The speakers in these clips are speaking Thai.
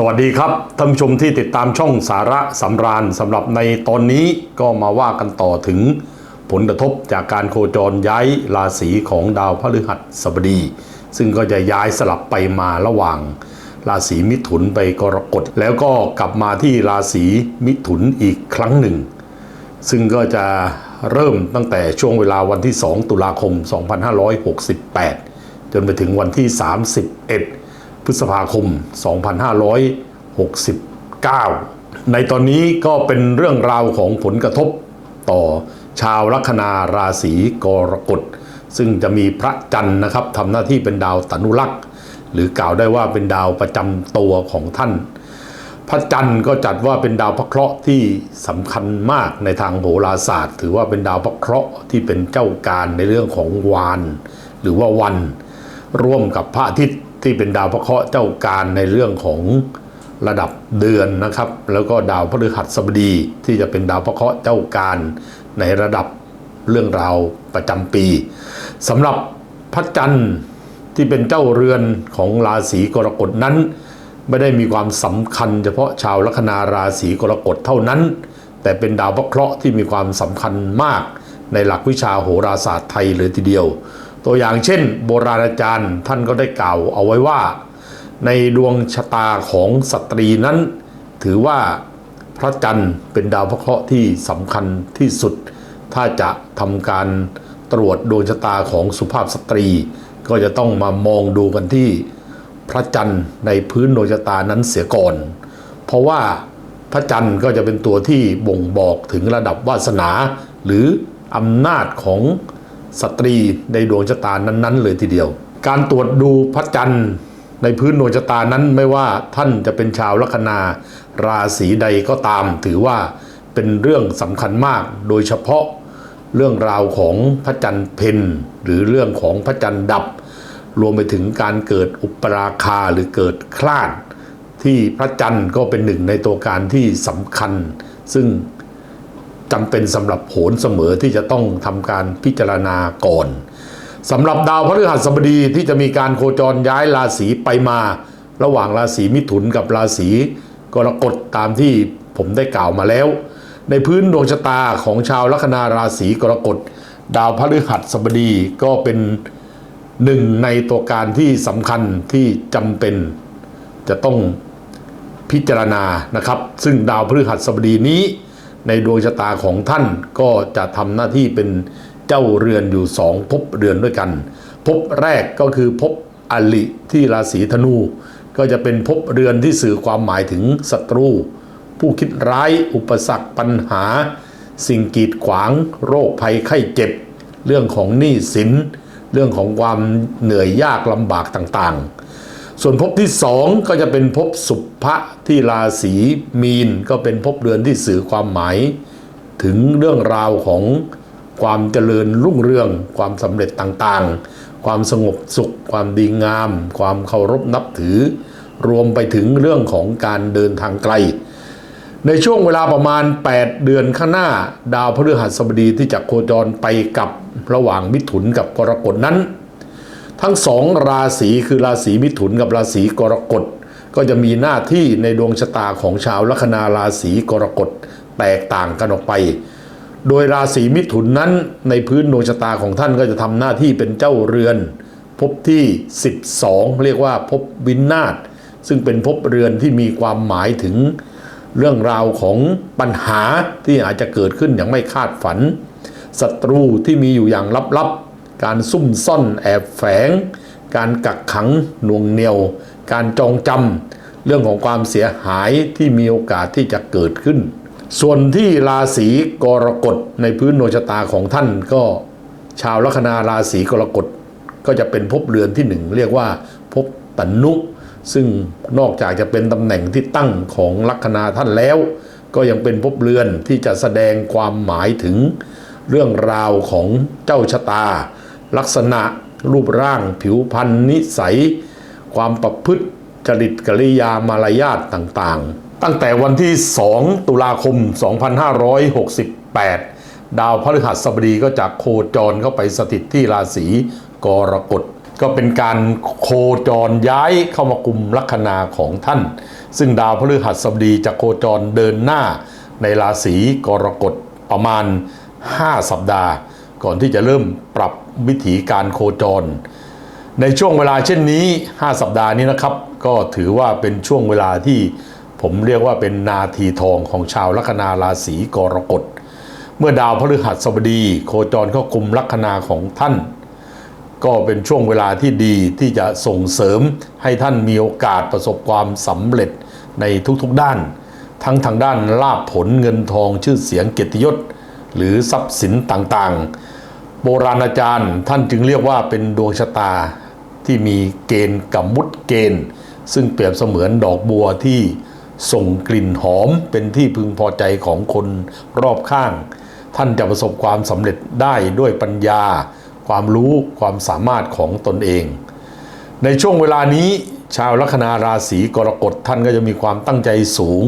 สวัสดีครับท่านผู้ชมที่ติดตามช่องสาระสำราญสำหรับในตอนนี้ก็มาว่ากันต่อถึงผลกระทบจากการโคจรย้ายราศีของดาวพฤหัสบดี ซึ่งก็จะย้ายสลับไปมาระหว่าง ราศีมิถุนไปกรกฎแล้วก็กลับมาที่ราศีมิถุนอีกครั้งหนึ่ง ซึ่งก็จะเริ่มตั้งแต่ช่วงเวลาวันที่ 2 ตุลาคม 2568 จนไปถึงวันที่ 31 พฤษภาคม 2569 ในตอนนี้ก็เป็นเรื่องราวของผลกระทบต่อชาวลัคนาราศีกรกฎ ซึ่งจะมีพระจันทร์นะครับทำหน้าที่เป็นดาวตนุลักษ์ หรือกล่าวได้ว่าเป็นดาวประจำตัวของท่าน พระจันทร์ก็จัดว่าเป็นดาวพระเคราะห์ที่สำคัญมากในทางโหราศาสตร์ ถือว่าเป็นดาวพระเคราะห์ที่เป็นเจ้าการในเรื่องของวาน หรือว่าวัน ร่วมกับพระอาทิตย์ ที่เป็นดาวพระเคราะห์เจ้าการในเรื่องของระดับเดือนนะครับ แล้วก็ดาวพฤหัสบดีที่จะเป็นดาวพระเคราะห์เจ้าการในระดับเรื่องราวประจำปีสำหรับพระจันทร์ที่เป็นเจ้าเรือนของราศีกรกฎนั้น ไม่ได้มีความสำคัญ เฉพาะชาวลัคนาราศีกรกฎเท่านั้น แต่เป็นดาวพระเคราะห์ที่มีความสำคัญมากในหลักวิชาโหราศาสตร์ไทยเลยทีเดียว ตัวอย่างเช่น โบราณอาจารย์ท่านก็ได้กล่าวเอาไว้ว่า ในดวงชะตาของสตรีนั้น ถือว่าพระจันทร์เป็นดาวพระเคราะห์ที่สำคัญที่สุด ถ้าจะทำการตรวจดวงชะตาของสุภาพสตรี ก็จะต้องมามองดูกันที่พระจันทร์ในพื้นดวงชะตานั้นเสียก่อน เพราะว่าพระจันทร์ก็จะเป็นตัวที่บ่งบอกถึงระดับวาสนา หรืออำนาจของ สตรีในดวงชะตานั้นๆ เลยทีเดียว การตรวจดูพระจันทร์ในพื้นดวงชะตานั้นไม่ว่าท่านจะเป็นชาวลัคนาราศีใดก็ตาม ถือว่าเป็นเรื่องสำคัญมาก โดยเฉพาะเรื่องราวของพระจันทร์เพนหรือเรื่องของพระจันทร์ดับ รวมไปถึงการเกิดอุปราคาหรือเกิดคลาด ที่พระจันทร์ก็เป็นหนึ่งในตัวการที่สำคัญ ซึ่ง จำเป็นสำหรับโหนเสมอที่จะต้องทำการพิจารณาก่อนสำหรับดาวพฤหัสบดีที่จะมีการโคจรย้ายราศีไปมา ระหว่างราศีมิถุนกับราศีกรกฎตามที่ผมได้กล่าวมาแล้ว ในพื้นดวงชะตาของชาวลัคนาราศีกรกฎดาวพฤหัสบดีก็เป็นหนึ่งในตัวการที่สำคัญที่จำเป็น จะต้องพิจารณานะครับ ซึ่งดาวพฤหัสบดีนี้ ในดวงชะตาของท่านก็จะทำหน้าที่เป็นเจ้าเรือนอยู่สองภพเรือนด้วยกันภพแรกก็คือภพอลิที่ราศีธนู ก็จะเป็นภพเรือนที่สื่อความหมายถึงศัตรู ผู้คิดร้ายอุปสรรคปัญหา สิ่งกีดขวาง โรคภัยไข้เจ็บ เรื่องของหนี้สิน เรื่องของความเหนื่อยยากลำบากต่างๆ ส่วนภพที่สองก็จะเป็นภพสุภะที่ราศีมีน ก็เป็นภพเรือนที่สื่อความหมาย ถึงเรื่องราวของความเจริญรุ่งเรือง ความสำเร็จต่างๆ ความสงบสุข ความดีงาม ความเคารพนับถือ รวมไปถึงเรื่องของการเดินทางไกล ในช่วงเวลาประมาณ 8 เดือนข้างหน้า ดาวพฤหัสบดีที่จะโคจรไปกับระหว่างมิถุนกับกรกฎนั้น ทั้งสองราศีคือราศีมิถุนกับราศีกรกฎ ก็จะมีหน้าที่ในดวงชะตาของชาวลัคนาราศีกรกฎแตกต่างกันออกไป โดยราศีมิถุนนั้นในพื้นดวงชะตาของท่านก็จะทำหน้าที่เป็นเจ้าเรือนภพที่ 12 เรียกว่าภพวินาศซึ่งเป็นภพเรือนที่มีความหมายถึงเรื่องราวของปัญหาที่อาจจะเกิดขึ้นอย่างไม่คาดฝันศัตรูที่มีอยู่อย่างลับๆ การซุ่มซ่อนแอบแฝง การกักขังหน่วงเหนียว การจองจำเรื่องของความเสียหายที่มีโอกาสที่จะเกิดขึ้น ส่วนที่ราศีกรกฎในพื้นดวงชะตาของท่านก็ชาวลัคนาราศีกรกฎก็จะเป็นภพเรือนที่หนึ่งเรียกว่าภพตนุซึ่งนอกจากจะเป็นตำแหน่งที่ตั้งของลัคนาท่านแล้ว ก็ยังเป็นภพเรือนที่จะแสดงความหมายถึงเรื่องราวของเจ้าชะตา ลักษณะรูปร่างผิวพรรณนิสัย ความประพฤติจริตกริยามารยาทต่างๆ ตั้งแต่วันที่ 2 ตุลาคม 2568 ดาวพฤหัสบดีก็จากโคจรเข้าไปสถิตที่ราศีกรกฎก็เป็นการโคจรย้ายเข้ามากุมลัคนาของท่าน ซึ่งดาวพฤหัสบดีจะโคจรเดินหน้าในราศีกรกฎประมาณ 5 สัปดาห์ ก่อนที่จะเริ่มปรับ วิถีการโคจร ในช่วงเวลาเช่นนี้ 5 สัปดาห์นี้นะครับ ก็ถือว่าเป็นช่วงเวลาที่ผมเรียกว่าเป็นนาทีทองของชาวลัคนาราศีกรกฎ เมื่อดาวพฤหัสบดี โคจรเข้ากุมลัคนาของท่าน ก็เป็นช่วงเวลาที่ดีที่จะส่งเสริมให้ท่านมีโอกาสประสบความสำเร็จในทุกๆด้าน ทั้งทางด้านลาภผลเงินทองชื่อเสียงเกียรติยศ หรือทรัพย์สินต่างๆ โบราณอาจารย์ท่านจึงเรียกว่าเป็นดวงชะตาที่มีเกณฑ์กับมุดเกณฑ์ ซึ่งเปรียบเสมือนดอกบัวที่ส่งกลิ่นหอมเป็นที่พึงพอใจของคนรอบข้าง ท่านจะประสบความสำเร็จได้ด้วยปัญญา ความรู้ความสามารถของตนเอง ในช่วงเวลานี้ ชาวลัคนาราศีกรกฎท่านก็จะมีความตั้งใจสูง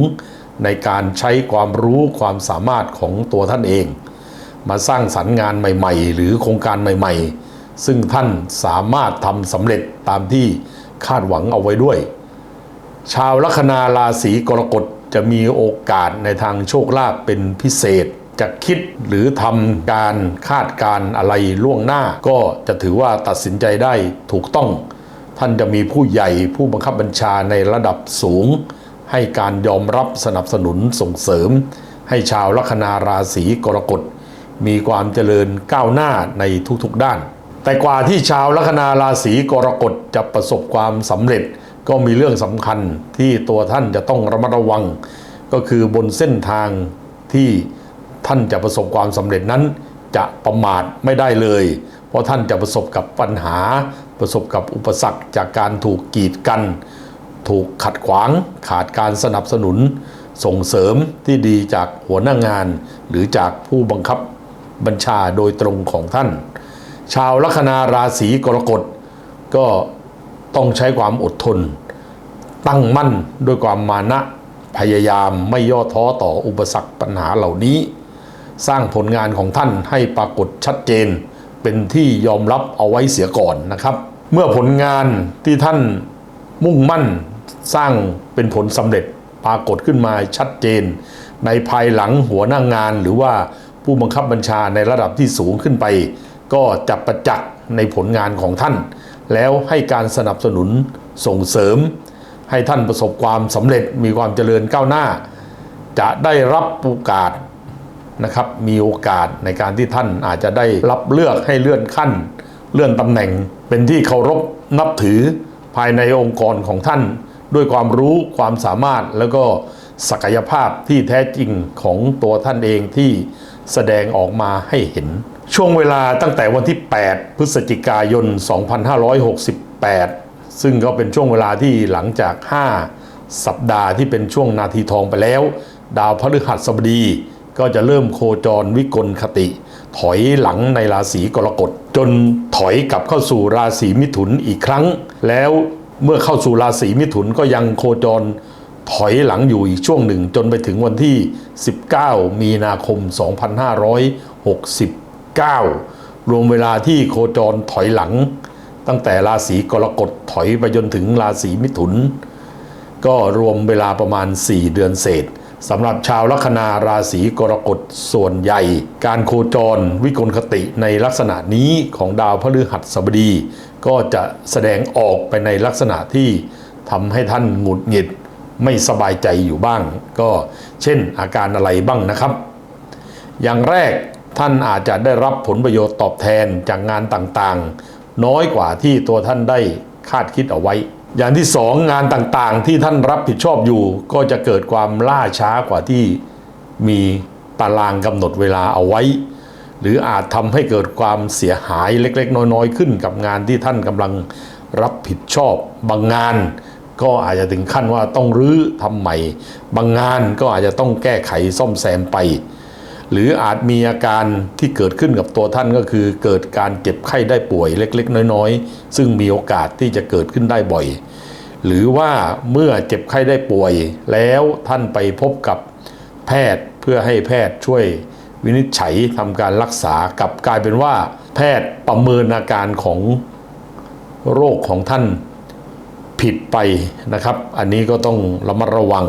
ในการใช้ความรู้ความสามารถของตัวท่านเอง มาสร้างสรรค์งานใหม่ ๆ หรือโครงการใหม่ ๆ ซึ่งท่านสามารถทำสำเร็จตามที่คาดหวังเอาไว้ด้วย ชาวลัคนาราศีกรกฎจะมีโอกาสในทางโชคลาภเป็นพิเศษ จะคิดหรือทำการคาดการอะไรล่วงหน้า ก็จะถือว่าตัดสินใจได้ถูกต้อง ท่านจะมีผู้ใหญ่ผู้บังคับบัญชาในระดับสูง ให้การยอมรับสนับสนุนส่งเสริม ให้ชาวลัคนาราศีกรกฎ มีความเจริญก้าวหน้าในทุกๆด้าน แต่กว่าที่ชาวลัคนาราศีกรกฎจะประสบความสำเร็จ ก็มีเรื่องสำคัญที่ตัวท่านจะต้องระมัดระวัง ก็คือบนเส้นทางที่ท่านจะประสบความสำเร็จนั้น จะประมาทไม่ได้เลย เพราะท่านจะประสบกับปัญหา ประสบกับอุปสรรคจากการถูกกีดกัน ถูกขัดขวาง ขาดการสนับสนุน ส่งเสริมที่ดีจากหัวหน้างาน หรือจากผู้บังคับ บัญชาโดยตรงของท่าน ชาวลัคนาราศีกรกฎก็ต้องใช้ความอดทน ตั้งมั่นด้วยความมานะพยายามไม่ย่อท้อต่ออุปสรรคปัญหาเหล่านี้ สร้างผลงานของท่านให้ปรากฏชัดเจน เป็นที่ยอมรับเอาไว้เสียก่อนนะครับ เมื่อผลงานที่ท่านมุ่งมั่นสร้างเป็นผลสำเร็จปรากฏขึ้นมาชัดเจน ในภายหลังหัวหน้างงานหรือว่า ผู้บังคับบัญชาในระดับที่สูงขึ้นไป ก็จะประจักษ์ในผลงานของท่าน แล้วให้การสนับสนุนส่งเสริม ให้ท่านประสบความสำเร็จมีความเจริญก้าวหน้า จะได้รับโอกาสนะครับมีโอกาสในการที่ท่านอาจจะได้รับเลือกให้เลื่อนขั้น เลื่อนตำแหน่ง เป็นที่เคารพนับถือภายในองค์กรของท่าน ด้วยความรู้ความสามารถแล้วก็ศักยภาพที่แท้จริงของตัวท่านเองที่ แสดงออกมาให้เห็น ช่วงเวลาตั้งแต่วันที่ 8 พฤศจิกายน 2568 ซึ่งก็เป็นช่วงเวลาที่หลังจาก 5 สัปดาห์ที่เป็นช่วงนาทีทองไปแล้ว ดาวพฤหัสบดีก็จะเริ่มโคจรวิกลคติ ถอยหลังในราศีกรกฎ จนถอยกลับเข้าสู่ราศีมิถุนอีกครั้ง แล้วเมื่อเข้าสู่ราศีมิถุนก็ยังโคจร ถอยหลังอยู่อีกช่วงหนึ่งจนไปถึงวันที่ 19 มีนาคม 2569 รวมเวลาที่โคจรถอยหลัง ตั้งแต่ราศีกรกฎถอยไปจนถึงราศีมิถุน ก็รวมเวลาประมาณ 4 เดือนเศษสำหรับชาวลัคนาราศีกรกฎส่วนใหญ่ การโคจรวิกลคติในลักษณะนี้ของดาวพฤหัสบดี ก็จะแสดงออกไปในลักษณะที่ทำให้ท่านหงุดหงิด ไม่สบายใจอยู่บ้าง ก็เช่นอาการอะไรบ้างนะครับ อย่างแรกท่านอาจจะได้รับผลประโยชน์ตอบแทนจากงานต่างๆ น้อยกว่าที่ตัวท่านได้คาดคิดเอาไว้ อย่างที่สองงานต่างๆ ที่ท่านรับผิดชอบอยู่ ก็จะเกิดความล่าช้ากว่าที่มีตารางกำหนดเวลาเอาไว้ หรืออาจทำให้เกิดความเสียหายเล็กๆ น้อยๆ ขึ้นกับงานที่ท่านกำลังรับผิดชอบบางงาน ก็อาจจะถึงขั้นว่าต้องรื้อทำใหม่ บางงานก็อาจจะต้องแก้ไขซ่อมแซมไป หรืออาจมีอาการที่เกิดขึ้นกับตัวท่านก็คือ เกิดการเจ็บไข้ได้ป่วยเล็ก ๆ น้อย ๆ ซึ่งมีโอกาสที่จะเกิดขึ้นได้บ่อย หรือว่าเมื่อเจ็บไข้ได้ป่วย แล้วท่านไปพบกับแพทย์เพื่อให้แพทย์ช่วยวินิจฉัยทำการรักษากลับกลายเป็นว่า แพทย์ประเมินอาการของโรคของท่าน ผิดไปนะครับ อันนี้ก็ต้องระมัดระวัง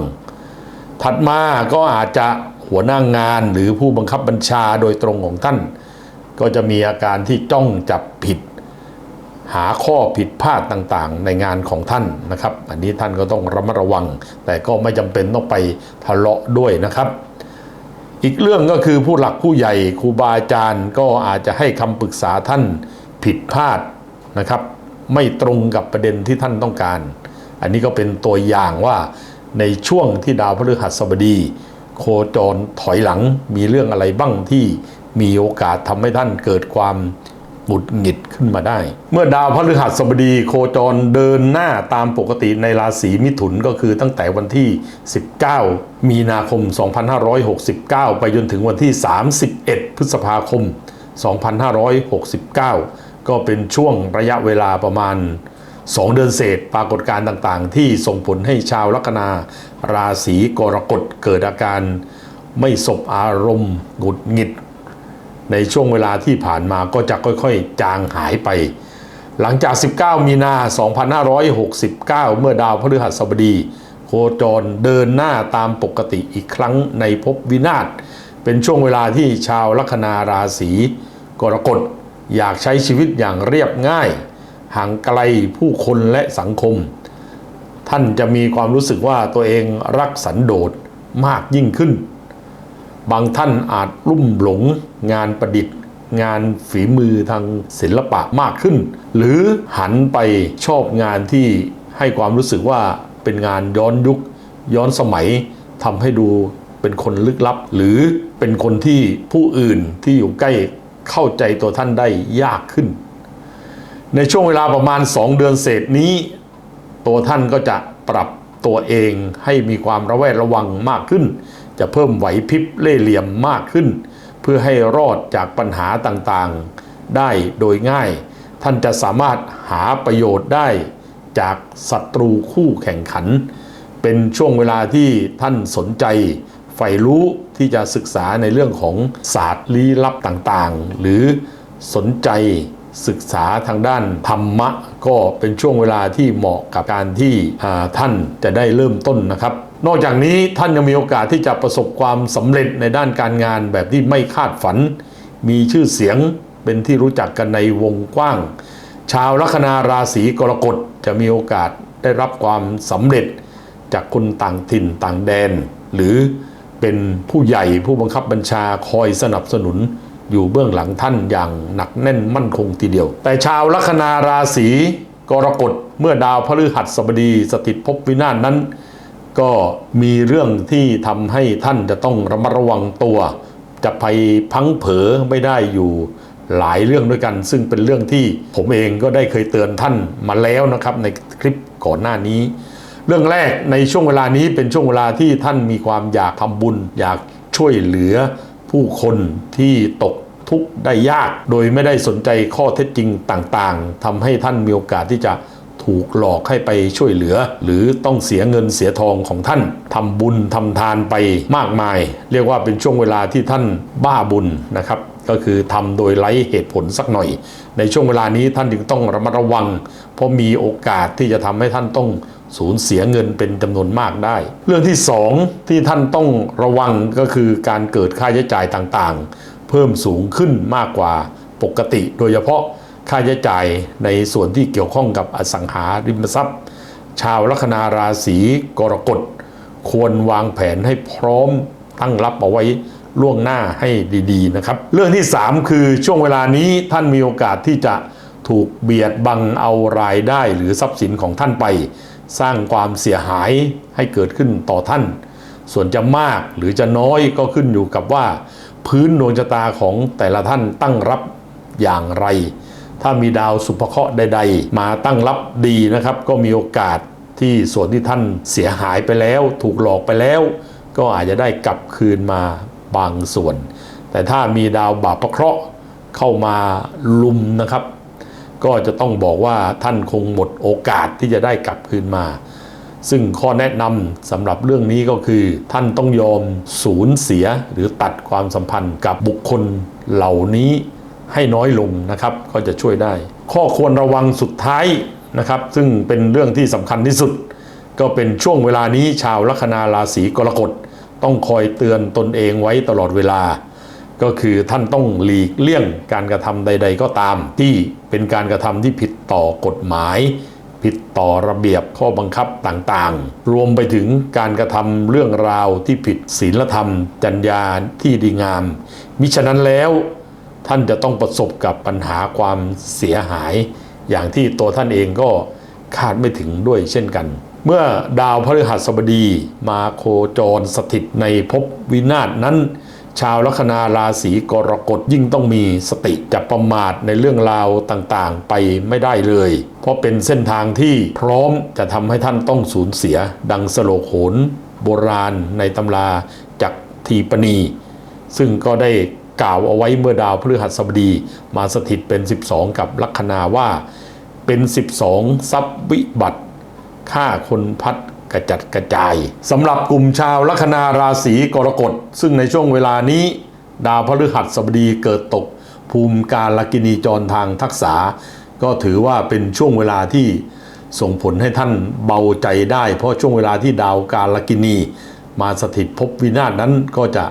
ถัดมาก็อาจจะหัวหน้างานหรือผู้บังคับบัญชาโดยตรงของท่าน ก็จะมีอาการที่จ้องจับผิด หาข้อผิดพลาดต่างๆ ในงานของท่านนะครับ อันนี้ท่านก็ต้องระมัดระวัง แต่ก็ไม่จำเป็นต้องไปทะเลาะด้วยนะครับ อีกเรื่องก็คือผู้หลักผู้ใหญ่ครูบาอาจารย์ก็อาจจะให้คำปรึกษาท่านผิดพลาดนะครับ ไม่ตรงกับประเด็นที่ท่านต้องการ อันนี้ก็เป็นตัวอย่างว่าในช่วงที่ดาวพฤหัสบดี โคจรถอยหลังมีเรื่องอะไรบ้างที่มีโอกาสทำให้ท่านเกิดความหงุดหงิดขึ้นมาได้ เมื่อดาวพฤหัสบดีโคจรเดินหน้าตามปกติในราศีมิถุนก็คือตั้งแต่วันที่ 19 มีนาคม 2569 ไปจนถึงวันที่ 31 พฤษภาคม 2569 ก็เป็นช่วงระยะเวลาประมาณ 2 เดือนเศษปรากฏการณ์ต่างๆ ที่ส่งผลให้ชาวลัคนาราศีกรกฎเกิดอาการไม่สบอารมณ์หงุดหงิด ในช่วงเวลาที่ผ่านมาก็จะค่อยๆ จางหายไป หลังจาก 19 มีนา 2569 เมื่อดาวพฤหัสบดี โคจรเดินหน้าตามปกติอีกครั้งในภพวินาศเป็นช่วงเวลาที่ชาวลัคนาราศีกรกฎ อยากใช้ชีวิตอย่างเรียบง่าย ห่างไกลผู้คนและสังคม ท่านจะมีความรู้สึกว่าตัวเองรักสันโดษมากยิ่งขึ้น บางท่านอาจลุ่มหลงงานประดิษฐ์ งานฝีมือทางศิลปะมากขึ้น หรือหันไปชอบงานที่ให้ความรู้สึกว่าเป็นงานย้อนยุค ย้อนสมัยทำให้ดูเป็นคนลึกลับ หรือเป็นคนที่ผู้อื่นที่อยู่ใกล้ เข้าใจตัวท่านได้ยากขึ้น ในช่วงเวลาประมาณ 2 เดือนเศษนี้ ตัวท่านก็จะปรับตัวเองให้มีความระแวดระวังมากขึ้น จะเพิ่มไหวพริบเล่เหลี่ยมมากขึ้น เพื่อให้รอดจากปัญหาต่างๆ ได้โดยง่าย ท่านจะสามารถหาประโยชน์ได้จากศัตรูคู่แข่งขัน เป็นช่วงเวลาที่ท่านสนใจ ฝ่รู้ที่จะศึกษาในเรื่องของศาสตร์ลี้ลับต่างๆ หรือสนใจศึกษาทางด้านธรรมะ ก็เป็นช่วงเวลาที่เหมาะกับการที่ท่านจะได้เริ่มต้นนะครับ นอกจากนี้ท่านยังมีโอกาสที่จะประสบความสำเร็จในด้านการงานแบบที่ไม่คาดฝัน มีชื่อเสียงเป็นที่รู้จักกันในวงกว้าง ชาวลัคนาราศีกรกฎจะมีโอกาสได้รับความสำเร็จจากคนต่างถิ่นต่างแดน หรือ เป็นผู้ใหญ่ผู้บังคับบัญชาคอยสนับสนุนอยู่เบื้องหลังท่านอย่างหนักแน่นมั่นคงทีเดียว แต่ชาวลัคนาราศีกรกฎเมื่อดาวพฤหัสบดีสถิตภพวินาศนั้น ก็มีเรื่องที่ทำให้ท่านจะต้องระมัดระวังตัว จะไปพังเผลอไม่ได้อยู่หลายเรื่องด้วยกัน ซึ่งเป็นเรื่องที่ผมเองก็ได้เคยเตือนท่านมาแล้วนะครับในคลิปก่อนหน้านี้ เรื่องแรกในช่วงเวลานี้เป็นช่วงเวลาที่ท่านมีความอยากทำบุญ อยากช่วยเหลือผู้คนที่ตกทุกข์ได้ยาก โดยไม่ได้สนใจข้อเท็จจริงต่างๆทำให้ท่านมีโอกาสที่จะถูกหลอกให้ไปช่วยเหลือ หรือต้องเสียเงินเสียทองของท่านทำบุญทำทานไปมากมาย เรียกว่าเป็นช่วงเวลาที่ท่านบ้าบุญนะครับ ก็คือทำโดยไร้เหตุผลสักหน่อย ในช่วงเวลานี้ท่านจึงต้องระมัดระวัง เพราะมีโอกาสที่จะทำให้ท่านต้อง สูญเสียเงินเป็นจำนวนมากได้ เรื่องที่สองที่ท่านต้องระวังก็คือการเกิดค่าใช้จ่ายต่างๆ เพิ่มสูงขึ้นมากกว่าปกติ โดยเฉพาะค่าใช้จ่ายในส่วนที่เกี่ยวข้องกับอสังหาริมทรัพย์ ชาวลัคนาราศีกรกฎ ควรวางแผนให้พร้อมตั้งรับเอาไว้ล่วงหน้าให้ดี ๆ นะครับ เรื่องที่ 3 คือช่วงเวลานี้ท่านมีโอกาสที่จะถูกเบียดบังเอารายได้หรือทรัพย์สินของท่านไป สร้างความเสียหายให้เกิดขึ้นต่อท่าน ส่วนจะมากหรือจะน้อยก็ขึ้นอยู่กับว่า พื้นดวงชะตาของแต่ละท่านตั้งรับอย่างไร ถ้ามีดาวสุภเคราะห์ใด ๆ มาตั้งรับดีนะครับ ก็มีโอกาสที่ส่วนที่ท่านเสียหายไปแล้ว ถูกหลอกไปแล้ว ก็อาจจะได้กลับคืนมาบางส่วน แต่ถ้ามีดาวบาปเคราะห์เข้ามาลุมนะครับ ก็จะต้องบอกว่าท่านคงหมดโอกาสที่จะได้กลับคืนมา ซึ่งข้อแนะนำสำหรับเรื่องนี้ก็คือ ท่านต้องยอมสูญเสียหรือตัดความสัมพันธ์กับบุคคลเหล่านี้ให้น้อยลงนะครับก็จะช่วยได้ ข้อควรระวังสุดท้ายนะครับ ซึ่งเป็นเรื่องที่สำคัญที่สุด ก็เป็นช่วงเวลานี้ชาวลัคนาราศีกรกฎต้องคอยเตือนตนเองไว้ตลอดเวลา ก็คือท่านต้องหลีกเลี่ยงการกระทำใด ๆ ก็ตาม ที่เป็นการกระทำที่ผิดต่อกฎหมาย ผิดต่อระเบียบข้อบังคับต่างๆ รวมไปถึงการกระทำเรื่องราวที่ผิดศีลธรรม จรรยาที่ดีงาม มิฉะนั้นแล้วท่านจะต้องประสบกับปัญหาความเสียหาย อย่างที่ตัวท่านเองก็คาดไม่ถึงด้วยเช่นกัน เมื่อดาวพฤหัสบดีมาโคจรสถิตในภพวินาศนั้น ชาวลัคนาราศีกรกฎยิ่งต้องมีสติจะประมาทในเรื่องราวต่างๆ ไปไม่ได้เลย เพราะเป็นเส้นทางที่พร้อมจะทำให้ท่านต้องสูญเสีย ดังสโลกโหนโบราณในตำราจากทีปณี ซึ่งก็ได้กล่าวเอาไว้เมื่อดาวพฤหัสบดี มาสถิตเป็น 12 กับลัคนาว่า เป็น 12 ทรัพย์วิบัติฆ่าคนพัด กระจัดกระจายสำหรับกลุ่มชาวลัคนาราศีกรกฎ ซึ่งในช่วงเวลานี้ ดาวพฤหัสบดีเกิดตก ภูมิการลกินีจรทางทักษะก็ถือว่าเป็นช่วงเวลาที่ส่งผลให้ท่านเบาใจได้ เพราะช่วงเวลาที่ดาวการลกินี มาสถิตภพวินาศนั้นก็จะ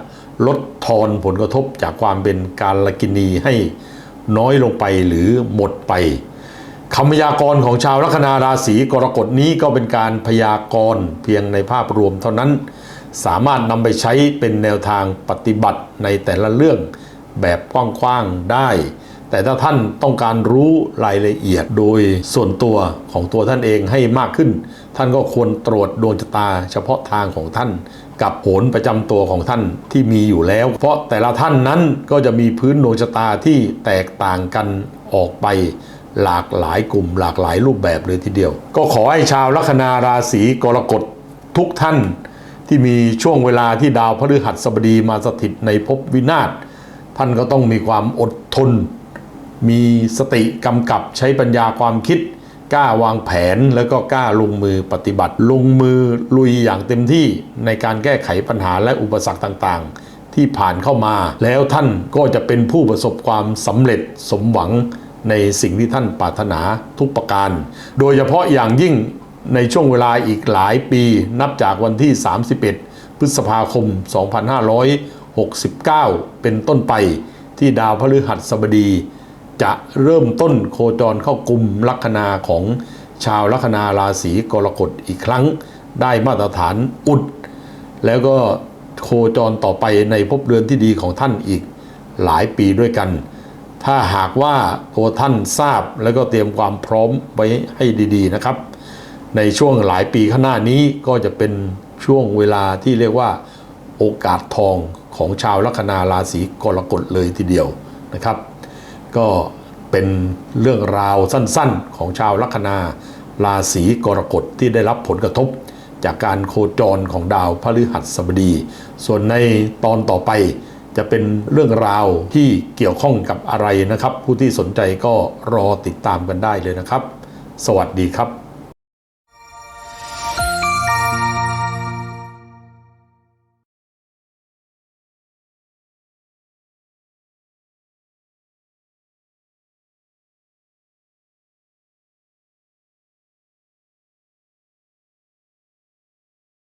ลดทอนผลกระทบจากความเป็นการลกินีให้น้อยลงไปหรือหมดไป คำพยากรณ์ของชาวลัคนาราศีกรกฎนี้ก็เป็นการพยากรณ์เพียงในภาพรวมเท่านั้น สามารถนำไปใช้เป็นแนวทางปฏิบัติในแต่ละเรื่องแบบกว้างๆได้ แต่ถ้าท่านต้องการรู้รายละเอียดโดยส่วนตัวของตัวท่านเองให้มากขึ้น ท่านก็ควรตรวจดวงชะตาเฉพาะทางของท่านกับโหนประจำตัวของท่านที่มีอยู่แล้ว เพราะแต่ละท่านนั้นก็จะมีพื้นดวงชะตาที่แตกต่างกันออกไป หลากหลายกลุ่มหลากหลายรูปแบบเลยทีเดียว ก็ขอให้ชาวลัคนาราศีกรกฎทุกท่าน ที่มีช่วงเวลาที่ดาวพฤหัสบดีมาสถิตในภพวินาศท่านก็ต้องมีความอดทน มีสติกำกับใช้ปัญญาความคิดกล้าวางแผนแล้วก็กล้าลงมือปฏิบัติ ลงมือลุยอย่างเต็มที่ในการแก้ไขปัญหาและอุปสรรคต่างๆ ที่ผ่านเข้ามา แล้วท่านก็จะเป็นผู้ประสบความสำเร็จสมหวัง ในสิ่งที่ท่านปรารถนาทุกประการ โดยเฉพาะอย่างยิ่งในช่วงเวลาอีกหลายปีนับจากวันที่ 31 พฤษภาคม 2569 เป็นต้นไปที่ดาวพฤหัสบดี จะเริ่มต้นโคจรเข้ากลุ่มลัคนาของชาวลัคนาราศีกรกฎอีกครั้ง ได้มาตรฐานอุด แล้วก็โคจรต่อไปในภพเดือนที่ดีของท่านอีกหลายปีด้วยกัน ถ้าหากว่าตัวท่านทราบแล้วก็เตรียมความพร้อมไว้ให้ดีๆนะครับ ในช่วงหลายปีข้างหน้านี้ก็จะเป็นช่วงเวลาที่เรียกว่าโอกาสทองของชาวลัคนาราศีกรกฎเลยทีเดียวนะครับ ก็เป็นเรื่องราวสั้นๆ ของชาวลัคนาราศีกรกฎที่ได้รับผลกระทบ จากการโคจรของดาวพฤหัสบดี ส่วนในตอนต่อไป จะเป็นเรื่องราวที่เกี่ยวข้องกับอะไรนะครับ ผู้ที่สนใจก็รอติดตามกันได้เลยนะครับ สวัสดีครับ